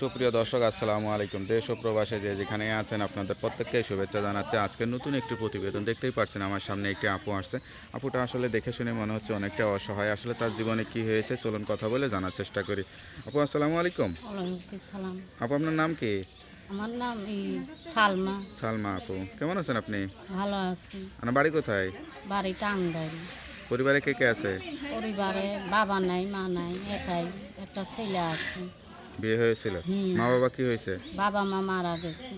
সুপ্রিয় দর্শক আসসালামু আলাইকুম। দেশ ও প্রবাসে যে যেখানে আছেন আপনাদের প্রত্যেককে শুভেচ্ছা জানাচ্ছে। আজকে নতুন একটি প্রতিবেদন দেখতেই পাচ্ছেন আমার সামনে একটি আপু আসছে। আপুটা আসলে দেখে শুনে মনে হচ্ছে অনেকটা অসহায়। আসলে তার জীবনে কি হয়েছে চলুন কথা বলে জানার চেষ্টা করি। আপু আসসালামু আলাইকুম। আপু আপনার নাম কি? আমার নাম সালমা। সালমা আপু কেমন আছেন আপনি? ভালো আছি। আপনার বাড়ি কোথায়? বাড়ি টাঙ্গাইল। পরিবারে কে কে আছে? পরিবারে বাবা নাই মা নাই একাই। একটা ছেলে আছে। বিয়ে হয়েছিল? মা বাবা কি হয়েছে? বাবা মা মারা গেছে।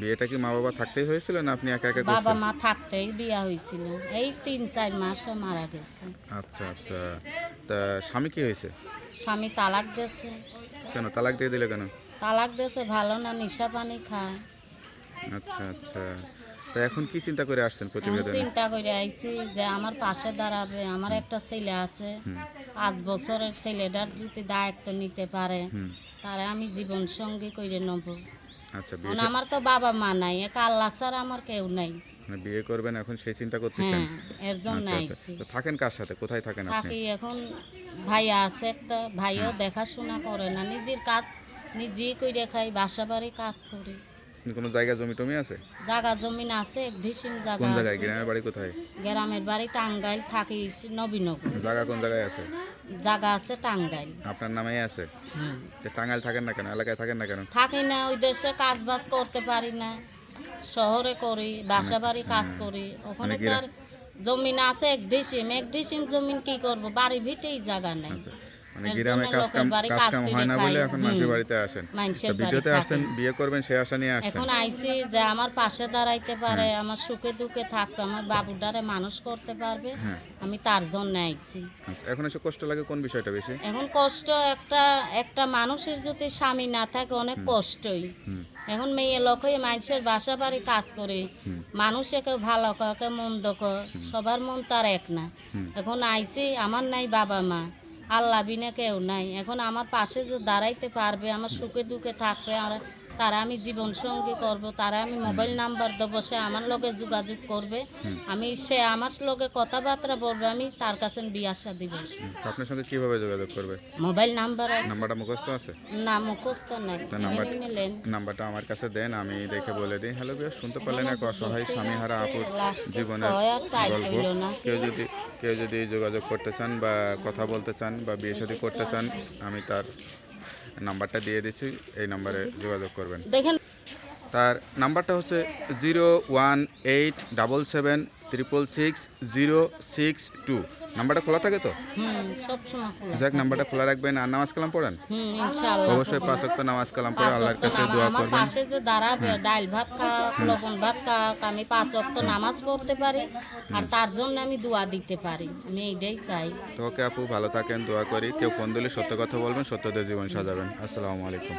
বিয়েটা কি মা বাবা থাকতেই হয়েছিল না আপনি একা একা বাবা মা থাকতেই বিয়া হয়েছিল। এই তিন চার মাসে মারা গেছে। আচ্ছা আচ্ছা। তা স্বামী কি হয়েছে? স্বামী তালাক দিয়েছে। কেন তালাক দিয়ে দিলে কেন? তালাক দিয়েছে ভালো না নিশা পানি খায়। আচ্ছা আচ্ছা। তা এখন কি চিন্তা করে আসছেন প্রতিবেদনে? চিন্তা করে আইছি যে আমার পাশে দাঁড়াবে আমার একটা ছেলে আছে পাঁচ বছরের ছেলেটার যদি দায়িত্ব নিতে পারে তারা আমি জীবন সঙ্গী করে নেব। আচ্ছা আমার তো বাবা মা নাই এক আল্লাহ ছাড়া আমার কেউ নাই। মানে বিয়ে করবেন এখন সেই চিন্তা করতেছেন? হ্যাঁ এর জন্য আচ্ছা আচ্ছা। তো থাকেন কার সাথে? কোথায় থাকেন আপনি? থাকি এখন ভাইয়া আছে একটা ভাইও দেখাশোনা করে না নিজের কাজ নিজেই করে খাই বাসা বাড়ি কাজ করি। কোনো জায়গা জমি টমি আছে? জাগা জমিন আছে এক ঢিসিম জায়গা কোন জায়গায়? গ্রামের বাড়ি কোথায়? গ্রামের বাড়ি টাঙ্গাইল থাকি নবীনগর। জায়গা কোন জায়গায় আছে? জায়গা আছে টাঙ্গাইল। আপনার নামেই আছে? হুম। টাঙ্গাইল থাকেন না কেন? এলাকায় থাকেন না কেন? থাকি না ওই দেশে কাজ বাজ করতে পারি না। শহরে করি বাসা বাড়ি কাজ করি। ওখানে তার জমিন আছে এক ডিসিম এক ডিসিম জমিন কি করব? বাড়ি ভিটেই জায়গা নেই। আচ্ছা। মানে গ্রামে কাজ কাম কাজ কাম হয় না বলে এখন মানুষের বাড়িতে আসেন। ভিডিওতে থাকি। বিয়ে করবেন সে আশা নিয়ে আসছেন এখন আইছি যে আমার পাশে দাঁড়াইতে পারে আমার সুখে দুঃখে থাকবে আমার বাবুটারে মানুষ করতে পারবে হ্যাঁ। আমি তার জন্য আইছি। আচ্ছা এখন এসে কষ্ট লাগে কোন বিষয়টা বেশি? এখন কষ্ট একটা একটা মানুষের যদি স্বামী না থাকে অনেক কষ্টই। এখন মেয়ে লোক হয়ে মানুষের বাসা বাড়ি কাজ করে। মানুষ একে ভালো কাকে মন্দ সবার মন তার এক না। এখন আইছি আমার নাই বাবা মা। আল্লাহ বিনে কেউ নাই। এখন আমার পাশে যে দাঁড়াইতে পারবে, আমার সুখে দুঃখে থাকবে, আর তারা আমি জীবন সঙ্গী করব তারা আমি মোবাইল নাম্বার দেবো সে আমার লগে যোগাযোগ করবে। আমি সে আমার লগে কথাবার্তা বলবে আমি তার কাছে বিয়ে আসা দিব আপনার সঙ্গে কীভাবে যোগাযোগ করবে? মোবাইল নাম্বার আছে? নাম্বারটা মুখস্থ আছে? না মুখস্থ নাই। নাম্বারটা আমার কাছে দেন আমি দেখে বলে দিই। হ্যালো বিয়া শুনতে পারলেন এক অসহায় স্বামীহারা আপুর জীবনের গল্প। কেউ যদি কেউ যদি যোগাযোগ করতে চান বা কথা বলতে চান বা বিয়ে শাদী করতে চান আমি তার নাম্বারটা দিয়ে দিচ্ছি এই নাম্বারে যোগাযোগ করবেন। দেখেন। তার নাম্বারটা হচ্ছে zero one eight double seven triple six zero six two. নাম্বারটা খোলা থাকে তো? যাক নাম্বারটা খোলা রাখবেন আর নামাজ কালাম পড়েন? অবশ্যই পাঁচ ওয়াক্ত নামাজ কালাম পড়ে আল্লাহর কাছে দোয়া করবেন। পাশে যে দাঁড়াবে ডাল ভাত খাক লবণ ভাত খাক আমি পাঁচ অক্ত নামাজ পড়তে পারি। আর তার জন্য আমি দোয়া দিতে পারি। আমি এইটাই চাই। তো ওকে আপু ভালো থাকেন দোয়া করি। কেউ ফোন দিলে সত্য কথা বলবেন সত্য দিয়ে জীবন সাজাবেন। আসসালামু আলাইকুম।